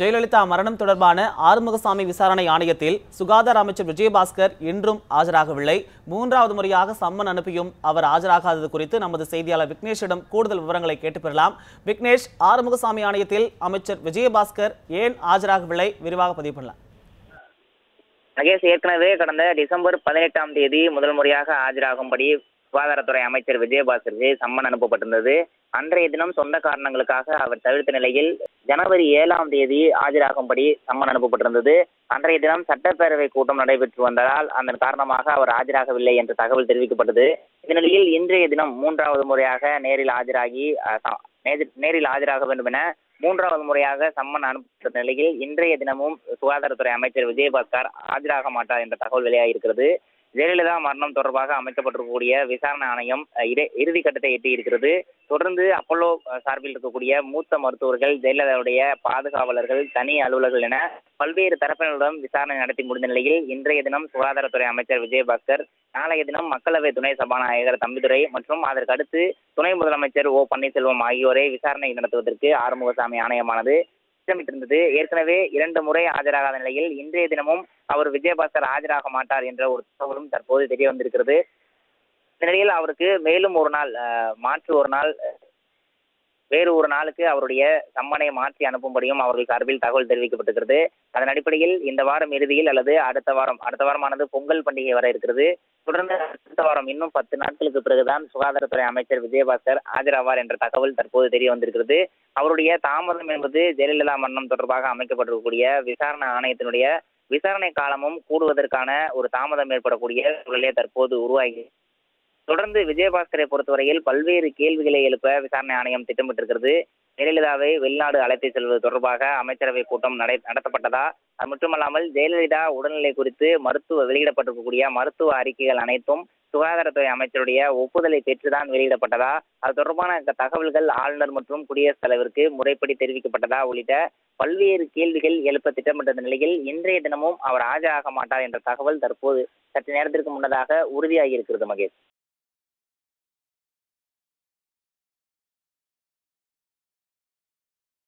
ஜெயலலிதா மரணம் தொடர்பான ஆறுமுகசாமி விசாரணை ஆணையத்தில் சுகாதார அமைச்சர் விஜயபாஸ்கர் இன்றும் ஆஜராகவில்லை. மூன்றாவது முறையாக சம்மன் அனுப்பியும் அவர் ஆஜராகாதது குறித்து நமது செய்தியாளர் விக்னேஷிடம் கூடுதல் விவரங்களை கேட்டு பெறலாம். விக்னேஷ் ஆறுமுகசாமி ஆணையத்தில் அமைச்சர் விஜயபாஸ்கர் ஏன் ஆஜராகவில்லை? விரிவாக பதிவு பண்ணலாம். நகேஷ் ஏற்கனவே கடந்த டிசம்பர் பதினெட்டாம் தேதி முதல் முறையாக ஆஜராகும்படி சுகாதாரத்துறை அமைச்சர் விஜயபாஸ்கருக்கு சம்மன் அனுப்பப்பட்டிருந்தது. அன்றைய தினம் சொந்த காரணங்களுக்காக அவர் தவிர்த்த நிலையில் ஜனவரி ஏழாம் தேதி ஆஜராகும்படி சம்மன் அனுப்பப்பட்டிருந்தது. அன்றைய தினம் சட்டப்பேரவை கூட்டம் நடைபெற்று வந்ததால் அதன் காரணமாக அவர் ஆஜராகவில்லை என்ற தகவல் தெரிவிக்கப்பட்டது. இந்த நிலையில் இன்றைய தினம் மூன்றாவது முறையாக நேரில் ஆஜராகி நேரில் நேரில் ஆஜராக வேண்டும் என மூன்றாவது முறையாக சம்மன் அனுப்பப்பட்ட நிலையில் இன்றைய தினமும் சுகாதாரத்துறை அமைச்சர் விஜயபாஸ்கர் ஆஜராக மாட்டார் என்ற தகவல் வெளியாகியிருக்கிறது. ஜெயலலிதா மரணம் தொடர்பாக அமைக்கப்பட்டிருக்கக்கூடிய விசாரணை ஆணையம் இறுதி கட்டத்தை எட்டி இருக்கிறது தொடர்ந்து அப்பல்லோ சார்பில் இருக்கக்கூடிய மூத்த மருத்துவர்கள் ஜெயலலிதாவுடைய பாதுகாவலர்கள் தனி அலுவலர்கள் என பல்வேறு தரப்பினருடன் விசாரணை நடத்தி முடிந்த நிலையில் இன்றைய தினம் சுகாதாரத்துறை அமைச்சர் விஜயபாஸ்கர் நாளைய தினம் மக்களவை துணை சபாநாயகர் தம்பிதுரை மற்றும் அதற்கு அடுத்து துணை முதலமைச்சர் ஓ பன்னீர்செல்வம் ஆகியோரை விசாரணை நடத்துவதற்கு ஆறுமுகசாமி ஆணையமானது திட்டமிட்டிருந்தது. ஏற்கனவே இரண்டு முறை ஆஜராகாத நிலையில் இன்றைய தினமும் அவர் விஜயபாஸ்கர் ஆஜராக மாட்டார் என்ற ஒரு தகவலும் தற்போது தெரிய வந்திருக்கிறது. இந்த நிலையில் அவருக்கு மேலும் ஒரு நாள் அஹ், மாற்று ஒரு நாள் வேறு ஒரு நாளுக்கு அவருடைய சம்மனை மாற்றி அனுப்பும்படியும் அவர்கள் சார்பில் தகவல் தெரிவிக்கப்பட்டிருக்கிறது. அதன் அடிப்படையில் இந்த வாரம் இறுதியில் அல்லது அடுத்த வாரம் அடுத்த வாரமானது பொங்கல் பண்டிகை வர இருக்கிறது. தொடர்ந்து அடுத்த வாரம் இன்னும் பத்து நாட்களுக்கு பிறகுதான் சுகாதாரத்துறை அமைச்சர் விஜயபாஸ்கர் ஆஜராவார் என்ற தகவல் தற்போது தெரிய வந்திருக்கிறது. அவருடைய தாமதம் என்பது ஜெயலலிதா மரணம் தொடர்பாக அமைக்கப்பட்டிருக்கக்கூடிய விசாரணை ஆணையத்தினுடைய விசாரணை காலமும் கூடுவதற்கான ஒரு தாமதம் ஏற்படக்கூடிய சூழலே தற்போது உருவாகி தொடர்ந்து விஜயபாஸ்கரை பொறுத்தவரையில் பல்வேறு கேள்விகளை எழுப்ப விசாரணை ஆணையம் திட்டமிட்டிருக்கிறது. ஜெயலலிதாவை வெளிநாடு அழைத்து செல்வது தொடர்பாக அமைச்சரவை கூட்டம் நடை நடத்தப்பட்டதா? அது மட்டுமல்லாமல் ஜெயலலிதா உடல்நிலை குறித்து மருத்துவ வெளியிடப்பட்டிருக்கக்கூடிய மருத்துவ அறிக்கைகள் அனைத்தும் சுகாதாரத்துறை அமைச்சருடைய ஒப்புதலை பெற்றுதான் வெளியிடப்பட்டதா? அது தொடர்பான தகவல்கள் ஆளுநர் மற்றும் குடியரசுத் தலைவருக்கு முறைப்படி தெரிவிக்கப்பட்டதா உள்ளிட்ட பல்வேறு கேள்விகள் எழுப்ப திட்டமிட்ட நிலையில் இன்றைய தினமும் அவர் ஆஜராக மாட்டார் என்ற தகவல் தற்போது சற்று நேரத்திற்கு முன்னதாக உறுதியாகி இருக்கிறது மகேஷ்.